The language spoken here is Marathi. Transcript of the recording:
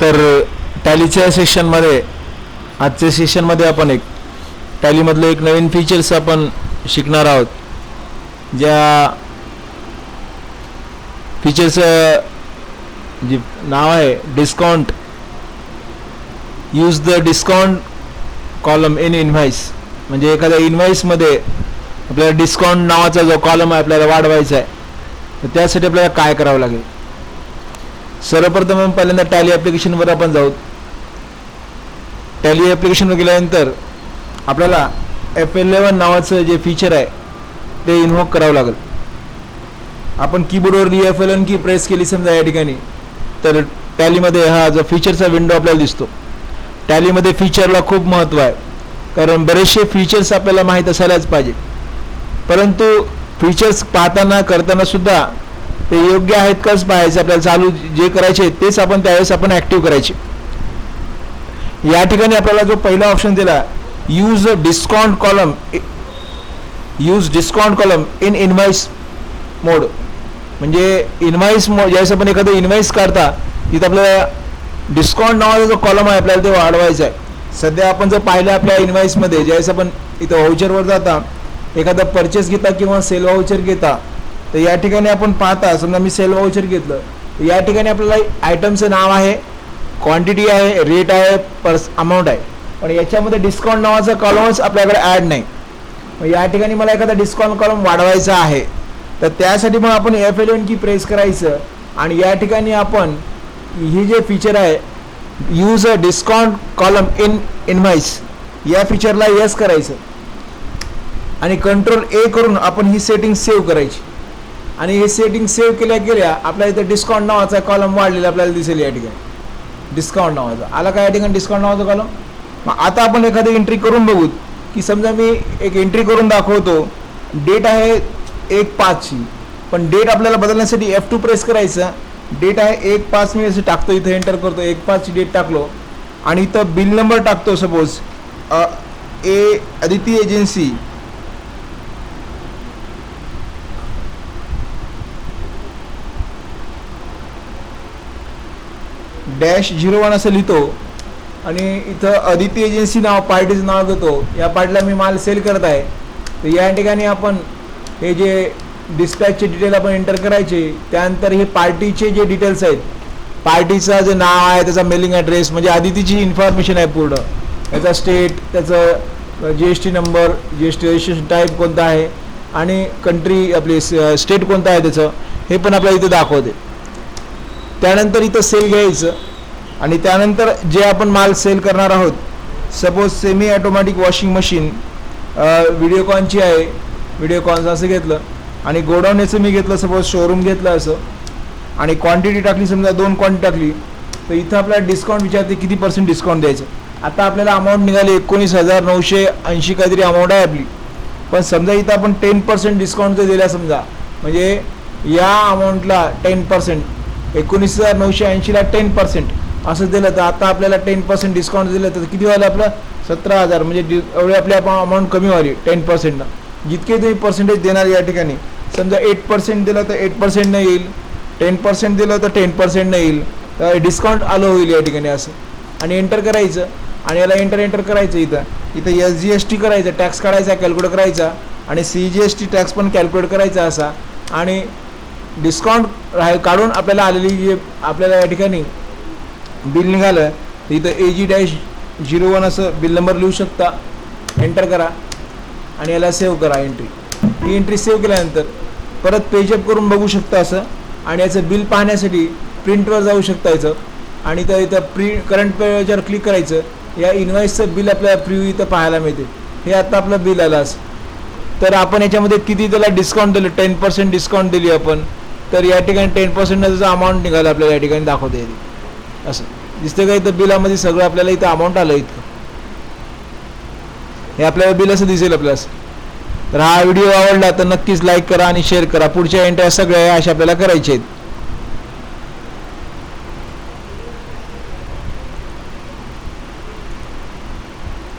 तर टॅलीच्या सेशनमध्ये आजच्या सेशनमध्ये आपण एक टॅलीमधलं एक नवीन फीचर्स आपण शिकणार आहोत. ज्या फीचर्सचं जे नाव आहे discount use the discount column in invoice म्हणजे एखाद्या इनव्हाइसमध्ये आपल्याला डिस्काउंट नावाचा जो कॉलम आहे आपल्याला वाढवायचा आहे. तर त्यासाठी आपल्याला काय करावं लागेल? सर्वप्रथम पहिल्यांदा टॅली ॲप्लिकेशनवर आपण जाऊ. टॅली ॲप्लिकेशनवर गेल्यानंतर आपल्याला एफ एलेवन नावाचं जे फीचर आहे ते इन्व्हॉक करावं लागेल. आपण कीबोर्डवर F L N key press केली समजा या ठिकाणी तर टॅलीमध्ये हा जो फीचरचा विंडो आपल्याला दिसतो. टॅलीमध्ये फीचरला खूप महत्त्व आहे. कारण बरेचसे फीचर्स आपल्याला माहीत असायलाच पाहिजे. परंतु फीचर्स पाहताना करताना सुद्धा ते योग्य आहेत काच पाहायचं आपल्याला चालू जे करायचे तेच आपण त्यावेळेस आपण ॲक्टिव्ह करायचे. या ठिकाणी आपल्याला जो पहिला ऑप्शन दिला use a discount column use discount column in invoice mode म्हणजे इनवाइस मोड ज्यावेळेस आपण एखादं इनवाइस काढता तिथं आपल्याला डिस्काउंट नावाचा जो कॉलम आहे आपल्याला ते वाढवायचा आहे. सध्या आपण जर पाहिलं आपल्या इनवाइसमध्ये ज्यावेळेस आपण इथं व्हाउचरवर जाता एखादा परचेस घेता किंवा सेल व्हाउचर घेता तर या ठिकाणी आपण पाहता समजा मी सेल वाउचर घेतलं तर या ठिकाणी आपल्याला आयटमचं नाव आहे क्वांटिटी आहे रेट आहे पर्स अमाऊंट आहे. पण याच्यामध्ये डिस्काउंट नावाचा कॉलमच आपल्याकडे ॲड नाही. मग या ठिकाणी मला एखादा डिस्काउंट कॉलम वाढवायचा आहे तर त्यासाठी मग आपण F L N key press करायचं आणि या ठिकाणी आपण ही जे फीचर आहे use a discount column in invoice या फीचरला यस करायचं. आणि कंट्रोल ए करून आपण ही सेटिंग सेव्ह करायची. आणि हे सेटिंग सेव्ह केल्या गेल्या आपल्या इथं डिस्काउंट नावाचा कॉलम वाढलेला आपल्याला दिसेल या ठिकाणी. डिस्काउंट नावाचा. आला काय या ठिकाणी डिस्काउंट नावाचा कॉलम मग आता आपण एखादी एंट्री करून बघू. की समजा मी एक एंट्री करून दाखवतो. डेट आहे एक पाचची पण डेट आपल्याला बदलण्यासाठी एफ टू प्रेस करायचं. डेट आहे एक पाच मी असं टाकतो इथं एंटर करतो. एक पाचची डेट टाकलो. आणि इथं बिल नंबर टाकतो suppose A Aditi agency dash zero one असं लिहितो आणि इथं अदिती एजन्सी नाव पार्टीचं नाव घेतो या पार्टीला मी माल सेल करत आहे. तर या ठिकाणी आपण हे जे डिस्पॅचचे डिटेल आपण एंटर करायचे त्यानंतर हे पार्टीचे जे डिटेल्स आहेत पार्टीचं जे नाव आहे त्याचा मेलिंग ॲड्रेस म्हणजे आदितीची इन्फॉर्मेशन आहे पूर्ण. त्याचा स्टेट त्याचं G S T number G S T registration type कोणता आहे आणि कंट्री आपली स्टेट कोणता आहे त्याचं हे पण आपल्याला इथं दाखवते. त्यानंतर इथं सेल घ्यायचं. आणि त्यानंतर जे आपण माल सेल करणार आहोत suppose semi automatic washing machine व्हिडिओकॉनची आहे. व्हिडिओकॉनचं असं घेतलं. आणि गोडाऊन याचं मी घेतलं सपोज शोरूम घेतलं असं. आणि क्वांटिटी टाकली समजा दोन क्वांटिटी टाकली तर इथं आपल्याला डिस्काउंट विचारते किती पर्सेंट डिस्काउंट द्यायचं? आता आपल्याला अमाऊंट निघाली एकोणीस हजार नऊशे ऐंशी काहीतरी अमाऊंट आहे आपली. पण समजा इथं आपण टेन पर्सेंट डिस्काउंट जर दिला समजा म्हणजे या अमाऊंटला टेन पर्सेंट एकोणीस हजार नऊशे ऐंशीला टेन पर्सेंट असं दिलं तर आता आपल्याला टेन पर्सेंट डिस्काउंट दिलं तर किती व्हायला आपलं? सतरा हजार. म्हणजे डि एवढी आपली अमाऊंट कमी व्हावी टेन पर्सेंटनं जितके तुम्ही पर्सेंटेज देणार या ठिकाणी समजा एट पर्सेंट दिलं तर एट पर्सेंटनं येईल. टेन पर्सेंट दिलं तर टेन पर्सेंटनं येईल. तर डिस्काउंट आलं होईल या ठिकाणी असं. आणि एंटर करायचं. आणि याला एंटर एंटर करायचं इथं. इथं एस जी एस टी करायचं. टॅक्स काढायचा कॅल्क्युलेट करायचा. आणि C G S T tax पण कॅल्क्युलेट करायचा असा. आणि डिस्काउंट राह काढून आपल्याला आलेली जे आपल्याला या ठिकाणी बिल निघालं तर इथं A G dash zero one असं बिल नंबर लिहू शकता. एंटर करा. आणि याला सेव्ह करा एंट्री ही एंट्री सेव्ह केल्यानंतर परत पेजअप करून बघू शकता असं. आणि याचं बिल पाहण्यासाठी प्रिंटवर जाऊ शकता याचं. आणि तर इथं प्रि करंट पेजवर क्लिक करायचं. या इन्व्हॉइसचं बिल आपल्याला प्रिव्ह्यू इथं पाहायला मिळते. हे आता आपलं बिल आलं असं. तर आपण याच्यामध्ये किती त्याला डिस्काउंट दिलं? टेन पर्सेंट डिस्काउंट दिली आपण. तर या ठिकाणी टेन पर्सेंटनं त्याचं अमाऊंट निघालं आपल्याला या ठिकाणी दाखवता येते असं. दिसतं का इथं बिलामध्ये सगळं आपल्याला इथं अमाऊंट आलं इतकं हे आपल्याला बिल असं दिसेल आपल्यास तर हा व्हिडिओ आवडला तर नक्कीच लाईक करा आणि शेअर करा. पुढच्या एंट्या सगळ्या अशा आपल्याला करायच्या आहेत.